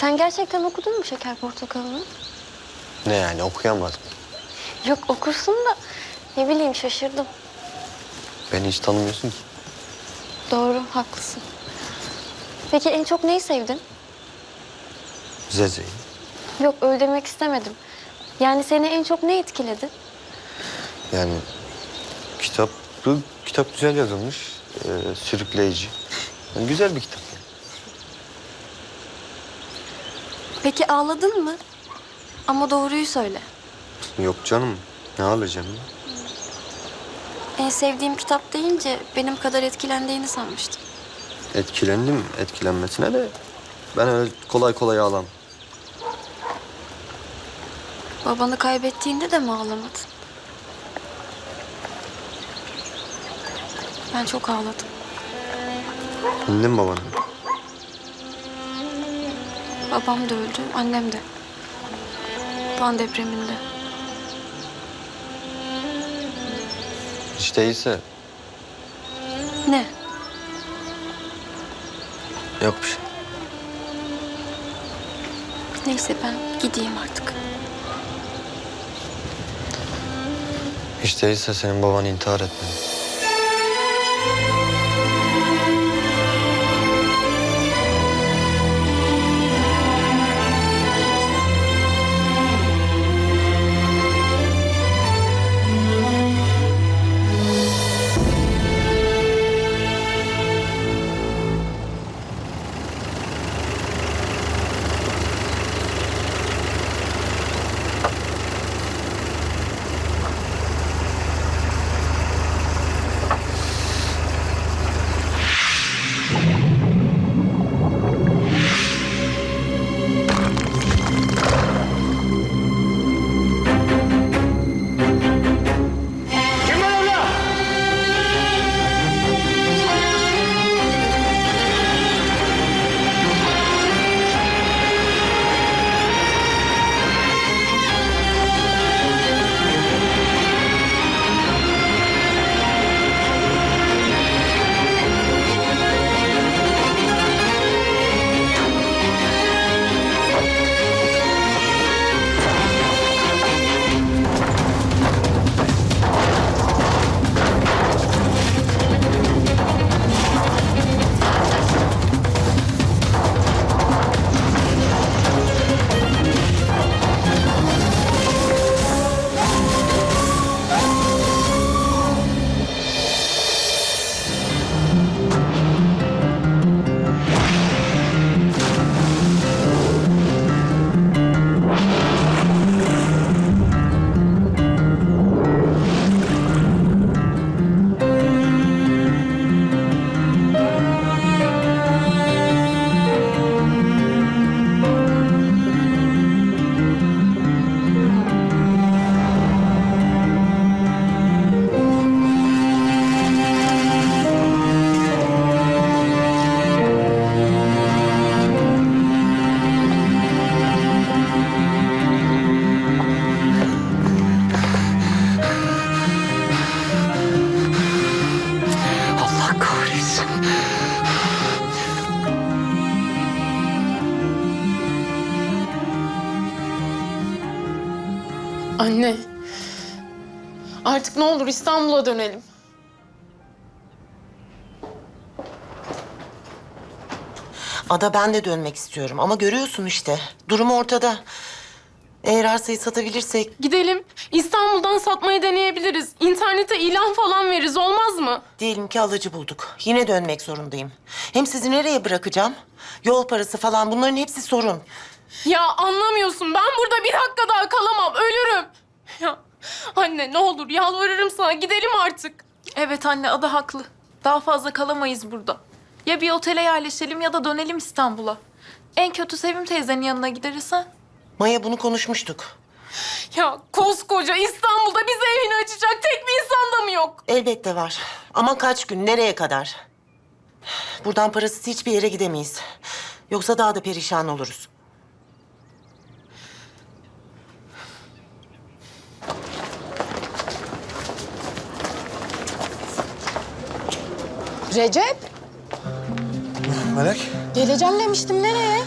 Sen gerçekten okudun mu Şeker Portakalı'nı? Ne yani okuyamadım. Yok okursun da ne bileyim şaşırdım. Beni hiç tanımıyorsun ki. Doğru haklısın. Peki en çok neyi sevdin? Zeze'yi. Yok öyle demek istemedim. Yani seni en çok ne etkiledi? Yani kitap, kitap güzel yazılmış. Ee, sürükleyici. Yani güzel bir kitap. yani. Peki ağladın mı? Ama doğruyu söyle. Yok canım. Ne alacağım? En sevdiğim kitap deyince benim kadar etkilendiğini sanmıştım. Etkilendim etkilenmesine de ben öyle kolay kolay ağlam. Babanı kaybettiğinde de mi ağlamadın? Ben çok ağladım. Bildin babanı. Babam da öldü, annem de. Van depreminde. Hiç değilse Ne? yok bir şey. Neyse ben gideyim artık. Hiç değilse senin baban intihar etmedi. Anne. Artık ne olur İstanbul'a dönelim. Ada ben de dönmek istiyorum ama görüyorsun işte. Durum ortada. Eğer arsayı satabilirsek Gidelim. İstanbul'dan satmayı deneyebiliriz. İnternete ilan falan veririz olmaz mı? diyelim ki alıcı bulduk. Yine dönmek zorundayım. Hem sizi nereye bırakacağım? Yol parası falan bunların hepsi sorun. Ya anlamıyorsun. Ben burada bir dakika daha kalamam. Ölürüm. Ya anne ne olur yalvarırım sana. Gidelim artık. Evet anne Ada haklı. Daha fazla kalamayız burada. Ya bir otele yerleşelim ya da dönelim İstanbul'a. En kötü Sevim teyzenin yanına gideriz ha. Maya bunu konuşmuştuk. Ya koskoca İstanbul'da bize evini açacak tek bir insan da mı yok? Elbette var. Ama kaç gün, nereye kadar? Buradan parasız hiçbir yere gidemeyiz. Yoksa daha da perişan oluruz. Recep, Melek? geleceğim demiştim. Nereye?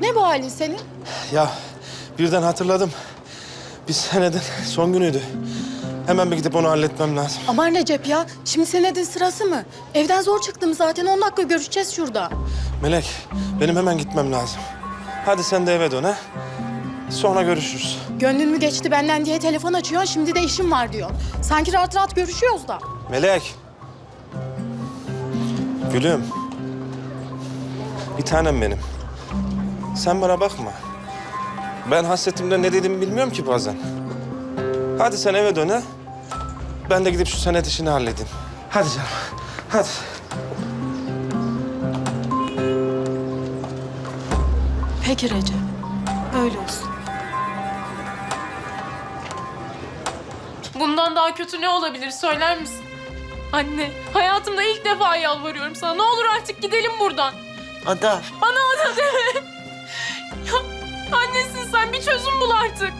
Ne bu halin senin? Ya birden hatırladım. Biz senedin son günüydü. Hemen bir gidip onu halletmem lazım. Aman Recep ya. Şimdi senedin sırası mı? Evden zor çıktım zaten. 10 dakika görüşeceğiz şurada. Melek, benim hemen gitmem lazım. Hadi sen de eve dön ha. Sonra görüşürüz. Gönlün mü geçti benden diye telefon açıyorsun. Şimdi de işim var diyor. Sanki rahat rahat görüşüyoruz da. Melek. Gülüm. Bir tanem benim. Sen bana bakma. Ben hasretimden ne dediğimi bilmiyorum ki bazen. Hadi sen eve dön ha. Ben de gidip şu senet işini halledeyim. Hadi canım. Hadi. Peki Recep. Öyle olsun. Bundan daha kötü ne olabilir söyler misin? Anne, hayatımda ilk defa yalvarıyorum sana. Ne olur artık gidelim buradan. Ada. Bana ana deme. Ya, annesin sen bir çözüm bul artık.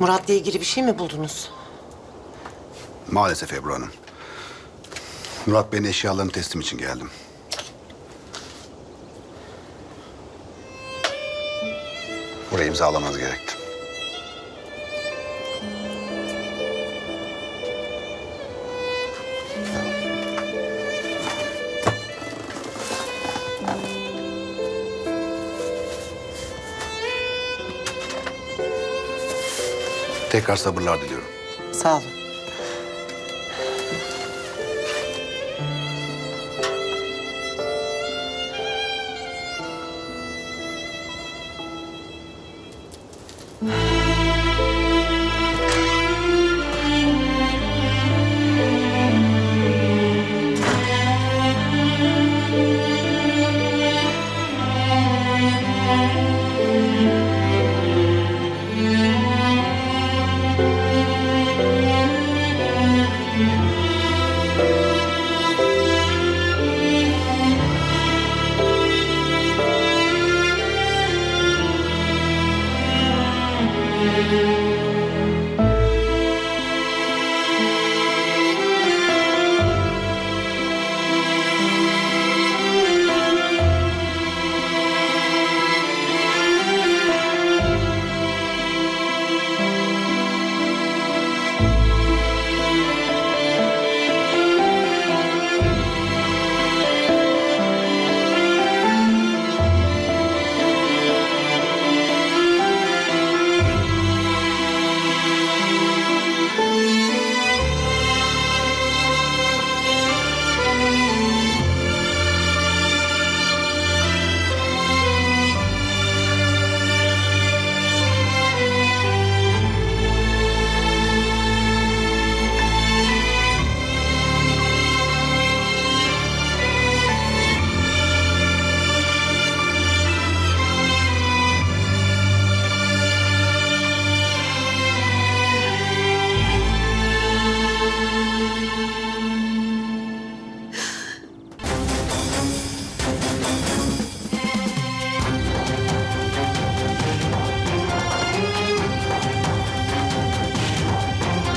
Murat'la ilgili bir şey mi buldunuz? Maalesef Ebru Hanım. Murat Bey'in eşyalarını teslim için geldim. Burayı imzalamanız gerekti. Tekrar sabırlar diliyorum. Sağ olun.